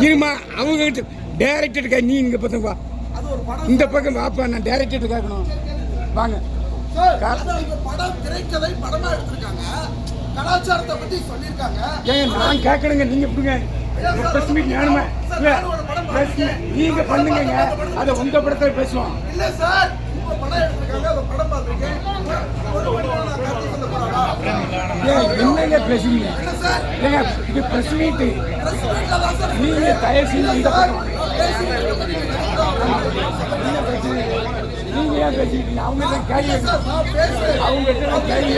இருமா அவங்க கிட்ட டேரக்டர் நீ இங்க பக்கம் வா இந்த பக்கம் வாப்பா நான் டேரக்டர் கேட்கணும் வாங்க நான் கேட்கணுங்க நீங்க எப்படிங்க நீங்க பண்ணுங்கங்க அதை உங்க பேசுவோம் இல்ல சார் இப்ப படம் எடுத்திருக்காங்க அந்த படம் பார்த்திருக்கேன் என்னங்க பேசுறீங்க. ஏங்க இது பிரஸ் மீட் பிரஸ் மீட்ல தான் சார் நீங்க தயவு செஞ்சு இந்த பக்கம் பேசுறீங்க நீங்க ஏன் பேசிக்கிட்டீங்க அவங்க தான் கேள்வி கேள்வி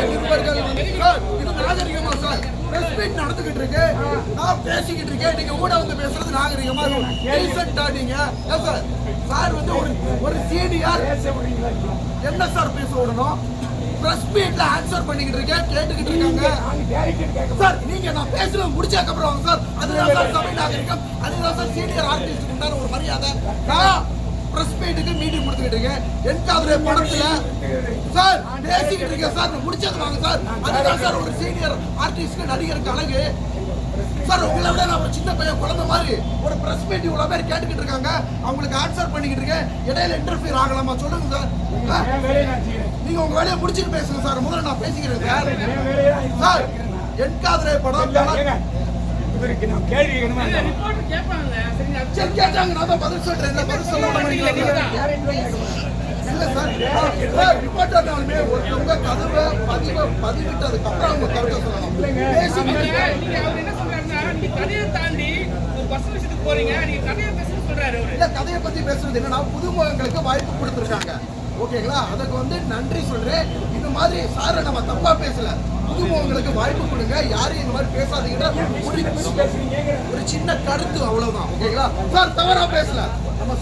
நடந்துகிட்டு இருக்கு. நான் பேசிக்கிட்டு இருக்கேன். நீங்க கூட வந்து பேசுறது நாகரிகமா சார் சார் வந்து ஒரு ஒரு சீனியர். என்ன சார் பேச விடணும்? பிரஸ் மீட்ல ஆன்சர் பண்ணிக்கிட்டு இருக்கேன் கேட்டுக்கிட்டு இருக்காங்க. சார் நீங்க நான் பேசுறது முடிச்சதுக்கு அப்புறம் வாங்க சார் அதுதான் சார் தமிழ் நாகரிகம் அதுதான் சார் சீனியர் ஆர்டிஸ்ட் உண்டான ஒரு மரியாதை. நான் பிரஸ் மீட்டுக்கு மீட்டிங் கொடுத்துக்கிட்டு இருக்கேன். என்காதுரை படத்துல சார் பேசிக்கிட்டு இருக்கேன் சார் நான் முடிச்சது வாங்க சார் அதுதான் சார் ஒரு சீனியர் ஆர்டிஸ்ட் நடிகருக்கு அழகு. சார் உங்களை விட நான் ஒரு சின்ன பையன் குழந்தை மாதிரி. ஒரு பிரஸ் மீட் இவ்வளவு பேர் கேட்டுக்கிட்டு இருக்காங்க. அவங்களுக்கு ஆன்சர் பண்ணிக்கிட்டு இருக்கேன். இடையில இன்டர்ஃபியர் ஆகலாமா? சொல்லுங்க சார் என் நீங்க உங்க வேலையை முடிச்சிட்டு பேசுங்க சார். முதல்ல நான் பேசிக்கிறேன். சார் என் சார் என்காதுரை படம் இல்ல, ஏங்க, இவருக்கு நான் கேள்வி கேட்கணுமா? சரி கேட்டாங்க நான் தான் பதில் சொல்றேன். பதில் சொல்ல மாட்டேங்கிறீங்க. இல்ல சார். சார் ரிப்போர்ட்டர்னாலுமே ஒருத்தவங்க கதவை பதிவு பதிவிட்டதுக்கு அப்புறம் அவங்க கருத்தை சொல்லணும் இல்ல கதையை பத்தி பேசுறது என்னன்னா புதுமுகங்களுக்கு வாய்ப்பு கொடுத்துருக்காங்க. ஓகேங்களா? அதுக்கு வந்து நன்றி சொல்றேன். இந்த மாதிரி சாரை நம்ம தப்பா பேசல. புதுமுகங்களுக்கு வாய்ப்பு கொடுங்க. யாரும் இந்த மாதிரி பேசாதீங்கன்னா ஒரு ஒரு சின்ன கருத்து அவ்வளவுதான். ஓகேங்களா? சார் தவறா பேசல. நம்ம